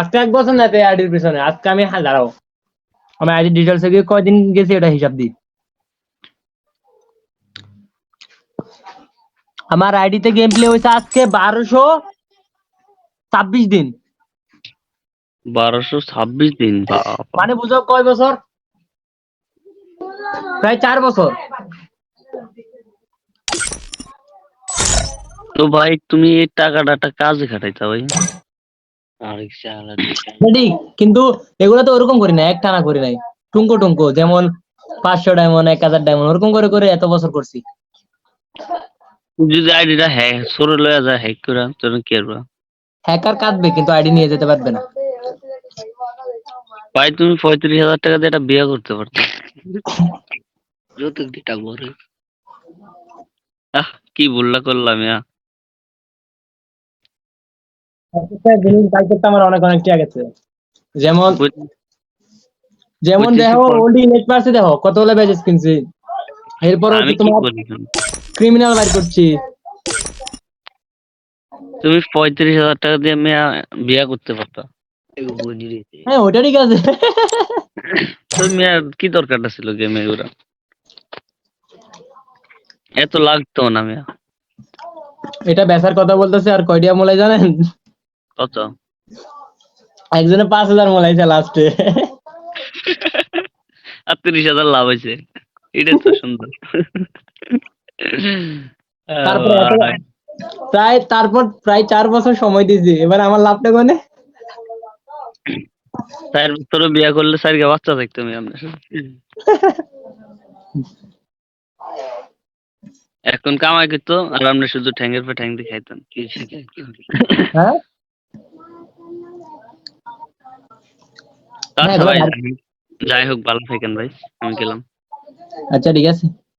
আজকে এক বছর না আইডির পিছনে আজকে আমি হ্যাঁ দাঁড়াও। আমি আইডি ডিটেলসে গিয়ে কয়দিন গেছি এটা হিসাব দিই। আমার আইডিতে গেম প্লে হয়েছে আজকে বারোশো ছাব্বিশ দিন। বারোশো ছাব্বিশ দিন মানে বুঝো কয় বছর? প্রায় চার বছর। তো ভাই তুমি এই টাকাটা একটা কাজে খাটাইতা ভাই। ঠিক। কিন্তু এগুলো তো ওরকম করি না এক টানা করি নাই। টুঙ্কো টুঙ্কো যেমন পাঁচশো ডায়মন্ড এক হাজার ডায়মন্ড ওরকম করে করে এত বছর করছি। যদি আইডিটা হ্যাক সরে লয়ে যায় হ্যাক করে তখন কি করবা হ্যাকার কাটবে কিন্তু আইডি নিয়ে যেতে পারবে না। ভাই তুমি পঁয়ত্রিশ হাজার টাকা দিয়ে একটা বিয়ে করতে পারতো যৌতুক দিটা বলে আহ কি বললা করলাম ইয়া। জিনিস বাই করতে আমার অনেক অনেক টাকা গেছে। যেমন যেমন দেখো ওল্ডি নেট পার্সে দেখো কতগুলো ব্যাচেস কিনছি? এরপর তোমার ক্রিমিনাল বাইর করছি। তুমি পঁয়ত্রিশ হাজার টাকা দিয়ে মেয়া বিয়ে করতে পারতো। হ্যাঁ ওটা ঠিক আছে তো মেয়া কি দরকারটা ছিল গেমে ওরা? এত লাগতো না মেয়া। এটা বেচার কথা বলতেছে আর কয়ডিয়া মোলাই জানেন? কত? একজনে পাঁচ হাজার মোলাইছে লাস্টে আর তিরিশ হাজার লাভ হয়েছে। এটা তো সুন্দর। প্রায় তারপর প্রায় চার বছর সময় দিয়েছি। এবার আমার লাভটা কোনে? চার বছর বিয়ে করলে স্যারকে বাচ্চা থাকতো আপনার। এখন কামাই করতো আর আমরা শুধু ঠ্যাঙ্গের পর ঠ্যাং দিয়ে খাইতাম হ্যাঁ? আচ্ছা ভাই। যাই হোক ভালো থাকেন ভাই আমি গেলাম আচ্ছা ঠিক আছে